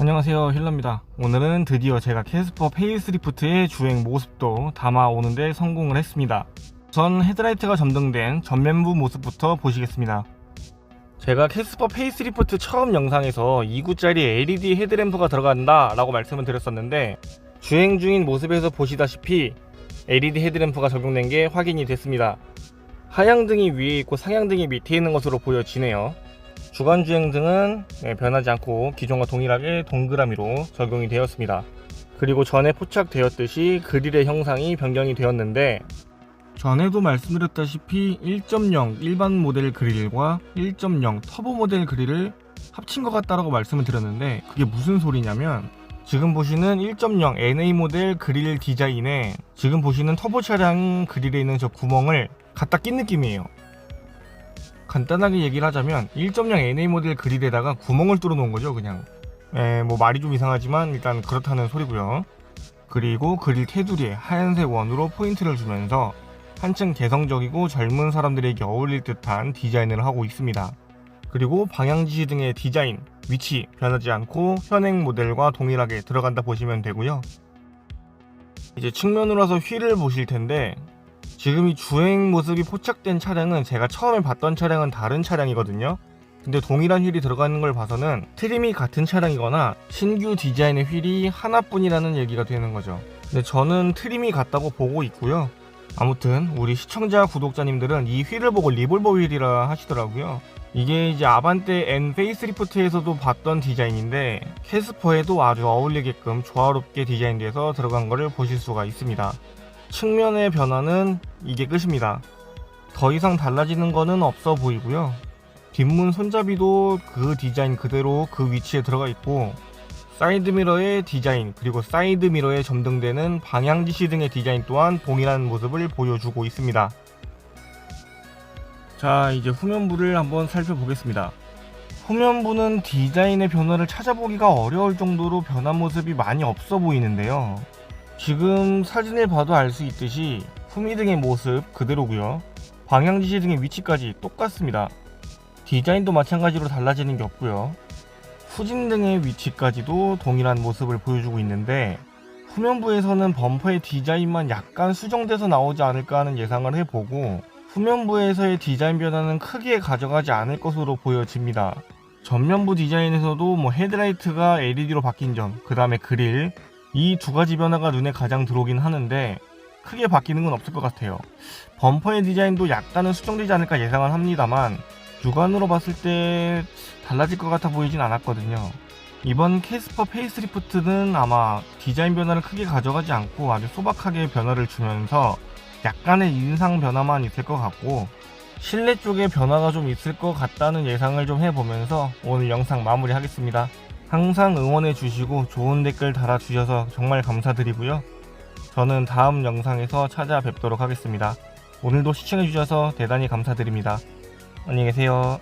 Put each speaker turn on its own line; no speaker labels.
안녕하세요 힐러입니다. 오늘은 드디어 제가 캐스퍼 페이스리프트의 주행 모습도 담아오는데 성공을 했습니다. 전 헤드라이트가 점등된 전면부 모습부터 보시겠습니다. 제가 캐스퍼 페이스리프트 처음 영상에서 2구짜리 LED 헤드램프가 들어간다 라고 말씀을 드렸었는데 주행 중인 모습에서 보시다시피 LED 헤드램프가 적용된 게 확인이 됐습니다. 하향등이 위에 있고 상향등이 밑에 있는 것으로 보여지네요 주간 주행 등은 네, 변하지 않고 기존과 동일하게 동그라미로 적용이 되었습니다. 그리고 전에 포착되었듯이 그릴의 형상이 변경이 되었는데 전에도 말씀드렸다시피 1.0 일반 모델 그릴과 1.0 터보 모델 그릴을 합친 것 같다라고 말씀을 드렸는데 그게 무슨 소리냐면 지금 보시는 1.0 NA 모델 그릴 디자인에 지금 보시는 터보 차량 그릴에 있는 저 구멍을 갖다 낀 느낌이에요. 간단하게 얘기를 하자면 1.0 NA 모델 그릴에다가 구멍을 뚫어 놓은 거죠 그냥. 에, 뭐 말이 좀 이상하지만 일단 그렇다는 소리고요. 그리고 그릴 테두리에 하얀색 원으로 포인트를 주면서 한층 개성적이고 젊은 사람들에게 어울릴 듯한 디자인을 하고 있습니다. 그리고 방향지시 등의 디자인, 위치 변하지 않고 현행 모델과 동일하게 들어간다 보시면 되고요. 이제 측면으로 와서 휠을 보실 텐데 지금 이 주행 모습이 포착된 차량은 제가 처음에 봤던 차량은 다른 차량이거든요. 근데 동일한 휠이 들어가는 걸 봐서는 트림이 같은 차량이거나 신규 디자인의 휠이 하나뿐이라는 얘기가 되는 거죠. 근데 저는 트림이 같다고 보고 있고요. 아무튼 우리 시청자 구독자님들은 이 휠을 보고 리볼버 휠이라 하시더라고요. 이게 이제 아반떼 N 페이스리프트에서도 봤던 디자인인데 캐스퍼에도 아주 어울리게끔 조화롭게 디자인돼서 들어간 것을 보실 수가 있습니다. 측면의 변화는 이게 끝입니다. 더 이상 달라지는 거는 없어 보이고요. 뒷문 손잡이도 그 디자인 그대로 그 위치에 들어가 있고 사이드미러의 디자인 그리고 사이드미러에 점등되는 방향지시 등의 디자인 또한 동일한 모습을 보여주고 있습니다. 자 이제 후면부를 한번 살펴보겠습니다. 후면부는 디자인의 변화를 찾아보기가 어려울 정도로 변한 모습이 많이 없어 보이는데요. 지금 사진을 봐도 알 수 있듯이 후미 등의 모습 그대로고요. 방향지시 등의 위치까지 똑같습니다. 디자인도 마찬가지로 달라지는 게 없고요. 후진 등의 위치까지도 동일한 모습을 보여주고 있는데 후면부에서는 범퍼의 디자인만 약간 수정돼서 나오지 않을까 하는 예상을 해보고 후면부에서의 디자인 변화는 크게 가져가지 않을 것으로 보여집니다. 전면부 디자인에서도 뭐 헤드라이트가 LED로 바뀐 점, 그 다음에 그릴, 이 두 가지 변화가 눈에 가장 들어오긴 하는데 크게 바뀌는 건 없을 것 같아요. 범퍼의 디자인도 약간은 수정되지 않을까 예상은 합니다만 육안으로 봤을 때 달라질 것 같아 보이진 않았거든요. 이번 캐스퍼 페이스리프트는 아마 디자인 변화를 크게 가져가지 않고 아주 소박하게 변화를 주면서 약간의 인상 변화만 있을 것 같고 실내 쪽에 변화가 좀 있을 것 같다는 예상을 좀 해보면서 오늘 영상 마무리하겠습니다. 항상 응원해 주시고 좋은 댓글 달아 주셔서 정말 감사드리고요. 저는 다음 영상에서 찾아뵙도록 하겠습니다. 오늘도 시청해 주셔서 대단히 감사드립니다. 안녕히 계세요.